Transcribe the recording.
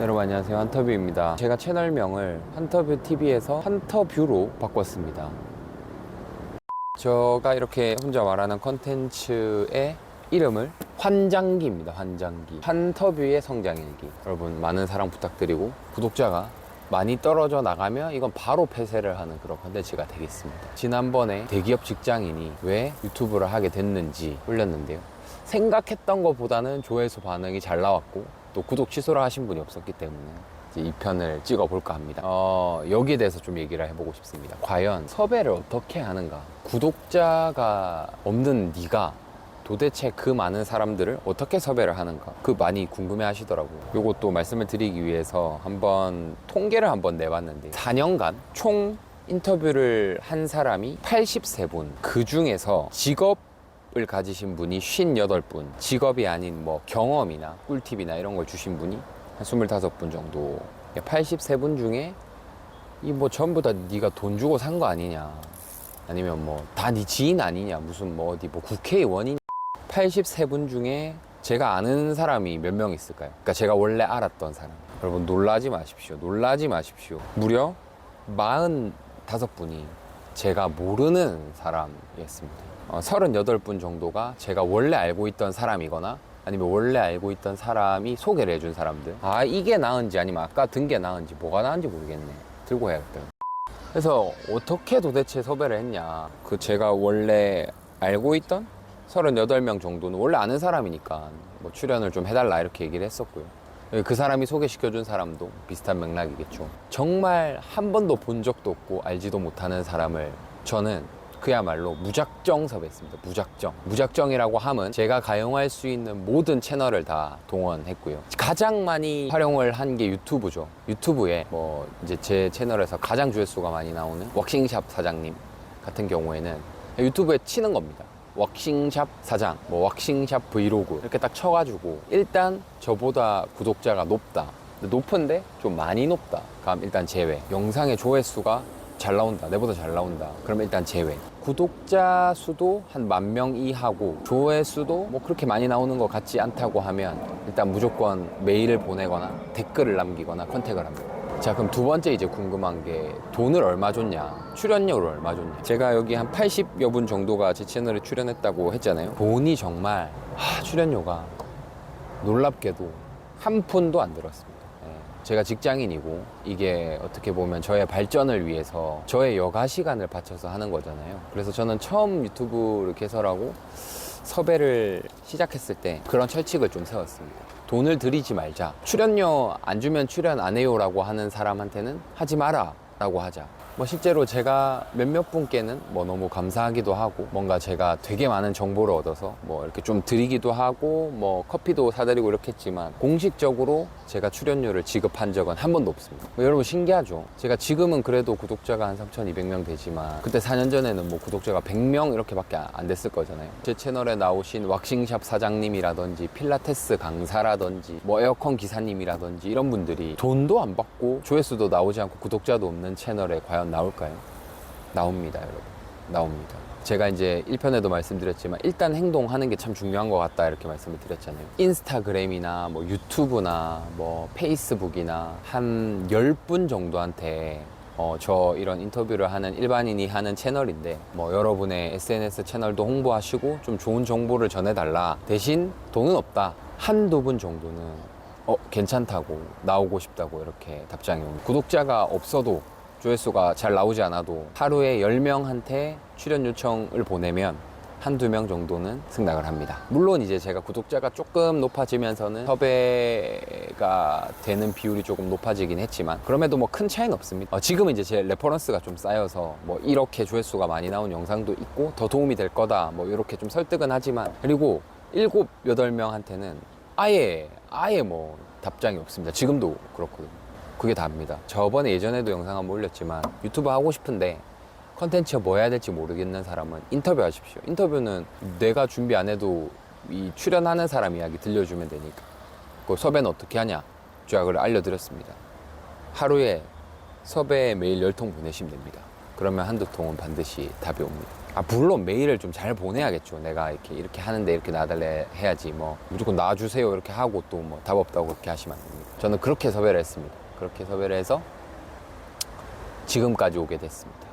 여러분 안녕하세요. 한터뷰입니다. 제가 채널명을 한터뷰 TV에서 한터뷰로 바꿨습니다. 제가 이렇게 혼자 말하는 컨텐츠의 이름을 환장기입니다. 환장기. 한터뷰의 성장일기. 여러분 많은 사랑 부탁드리고 구독자가 많이 떨어져 나가면 이건 바로 폐쇄를 하는 그런 컨텐츠가 되겠습니다. 지난번에 대기업 직장인이 왜 유튜브를 하게 됐는지 올렸는데요. 생각했던 것보다는 조회수 반응이 잘 나왔고 또 구독 취소를 하신 분이 없었기 때문에 이제 이 편을 찍어 볼까 합니다. 어, 여기에 대해서 좀 얘기를 해보고 싶습니다. 과연 섭외를 어떻게 하는가? 구독자가 없는 네가 도대체 그 많은 사람들을 어떻게 섭외를 하는가? 그 많이 궁금해 하시더라고요. 요것도 말씀을 드리기 위해서 한번 통계를 한번 내봤는데 4년간 총 인터뷰를 한 사람이 83분. 그 중에서 직업 을 가지신 분이 58분 직업이 아닌 뭐 경험이나 꿀팁이나 이런 걸 주신 분이 한 25분 정도. 83분 중에 이 뭐 전부 다 네가 돈 주고 산 거 아니냐. 아니면 뭐 다 네 지인 아니냐. 무슨 뭐 어디 뭐 국회의원이냐. 83분 중에 제가 아는 사람이 몇 명 있을까요? 그러니까 제가 원래 알았던 사람. 여러분 놀라지 마십시오. 놀라지 마십시오. 무려 45분이 제가 모르는 사람이었습니다 어, 38분 정도가 제가 원래 알고 있던 사람이거나 아니면 원래 알고 있던 사람이 소개를 해준 사람들. 아 이게 나은지 아니면 아까 든 게 나은지 뭐가 나은지 모르겠네. 들고 해야겠다. 그래서 어떻게 도대체 섭외를 했냐. 그 제가 원래 알고 있던 38명 정도는 원래 아는 사람이니까 뭐 출연을 좀 해달라 이렇게 얘기를 했었고요. 그 사람이 소개시켜준 사람도 비슷한 맥락이겠죠. 정말 한 번도 본 적도 없고 알지도 못하는 사람을 저는 그야말로 무작정 섭외했습니다. 무작정. 무작정이라고 함은 제가 가용할 수 있는 모든 채널을 다 동원했고요. 가장 많이 활용을 한 게 유튜브죠. 유튜브에 뭐 이제 제 채널에서 가장 조회수가 많이 나오는 웍싱샵 사장님 같은 경우에는 유튜브에 치는 겁니다. 웍싱샵 사장, 뭐 웍싱샵 브이로그 이렇게 딱 쳐가지고 일단 저보다 구독자가 높다. 높은데 좀 많이 높다. 그럼 일단 제외. 영상의 조회수가 잘 나온다. 내보다 잘 나온다. 그럼 일단 제외. 구독자 수도 한 만 명 이하고 조회수도 뭐 그렇게 많이 나오는 것 같지 않다고 하면 일단 무조건 메일을 보내거나 댓글을 남기거나 컨택을 합니다. 자 그럼 두 번째 이제 궁금한 게 돈을 얼마 줬냐 출연료를 얼마 줬냐 제가 여기 한 80여 분 정도가 제 채널에 출연했다고 했잖아요 돈이 정말 하, 출연료가 놀랍게도 한 푼도 안 들었습니다 예, 제가 직장인이고 이게 어떻게 보면 저의 발전을 위해서 저의 여가 시간을 바쳐서 하는 거잖아요. 그래서 저는 처음 유튜브를 개설하고 섭외를 시작했을 때 그런 철칙을 좀 세웠습니다. 돈을 들이지 말자. 출연료 안 주면 출연 안 해요라고 하는 사람한테는 하지 마라. 라고 하자. 뭐 실제로 제가 몇몇 분께는 뭐 너무 감사하기도 하고 뭔가 제가 되게 많은 정보를 얻어서 뭐 이렇게 좀 드리기도 하고 뭐 커피도 사드리고 이렇게 했지만 공식적으로 제가 출연료를 지급한 적은 한 번도 없습니다. 뭐 여러분 신기하죠? 제가 지금은 그래도 구독자가 한 3,200명 되지만 그때 4년 전에는 뭐 구독자가 100명 이렇게밖에 안 됐을 거잖아요. 제 채널에 나오신 왁싱샵 사장님이라든지 필라테스 강사라든지 뭐 에어컨 기사님이라든지 이런 분들이 돈도 안 받고 조회수도 나오지 않고 구독자도 없는 채널에 과연 나올까요? 나옵니다, 여러분. 나옵니다. 제가 이제 1편에도 말씀드렸지만 일단 행동하는 게 참 중요한 것 같다 이렇게 말씀을 드렸잖아요. 인스타그램이나 뭐 유튜브나 뭐 페이스북이나 한 10분 정도한테 어, 저 이런 인터뷰를 하는 일반인이 하는 채널인데 뭐 여러분의 SNS 채널도 홍보하시고 좀 좋은 정보를 전해달라 대신 돈은 없다 한두 분 정도는 어 괜찮다고 나오고 싶다고 이렇게 답장이 옵니다 구독자가 없어도 조회수가 잘 나오지 않아도 하루에 10명한테 출연 요청을 보내면 한두 명 정도는 승낙을 합니다. 물론 이제 제가 구독자가 조금 높아지면서는 섭외가 되는 비율이 조금 높아지긴 했지만 그럼에도 뭐 큰 차이는 없습니다. 어, 지금은 이제 제 레퍼런스가 좀 쌓여서 뭐 이렇게 조회수가 많이 나온 영상도 있고 더 도움이 될 거다 뭐 이렇게 좀 설득은 하지만 그리고 일곱 여덟 명한테는 아예 아예 뭐 답장이 없습니다. 지금도 그렇거든요. 그게 답니다. 저번에 예전에도 영상 한번 올렸지만 유튜브 하고 싶은데 컨텐츠 뭐 해야 될지 모르겠는 사람은 인터뷰 하십시오. 인터뷰는 내가 준비 안 해도 이 출연하는 사람 이야기 들려주면 되니까. 그 섭외는 어떻게 하냐? 조약을 알려드렸습니다. 하루에 섭외 메일 열 통 보내시면 됩니다. 그러면 한두 통은 반드시 답이 옵니다. 아, 물론 메일을 좀 잘 보내야겠죠. 내가 이렇게, 이렇게 하는데 이렇게 나달래 해야지. 뭐, 무조건 놔주세요. 이렇게 하고 또 뭐 답 없다고 그렇게 하시면 안 됩니다. 저는 그렇게 섭외를 했습니다. 그렇게 섭외를 해서 지금까지 오게 됐습니다.